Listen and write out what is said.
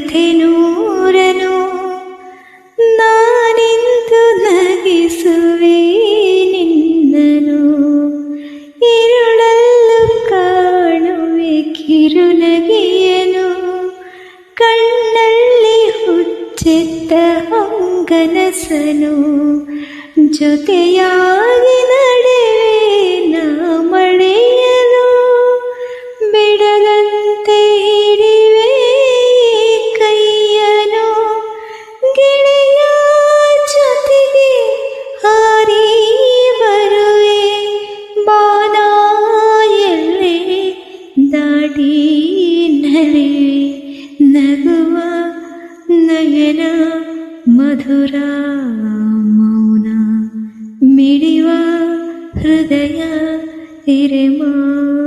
കഥനൂരനോ നാനിന്തു നഗിസുവേനിന്നനോ ഇരുളെല്ലും കാണുവെക്കിരുനകിയനോ കണ്ണള്ളി ഉച്ചത്തെ അങ്കനസനോ ജ്യോതിയാ ದಾಟಿ ನಲಿವೆ ನಗುವ ನಯನ ಮಧುರ ಮೌನ ಮಿಡಿವ ಹೃದಯ ಹಿರೆಮಾತೆಗೆ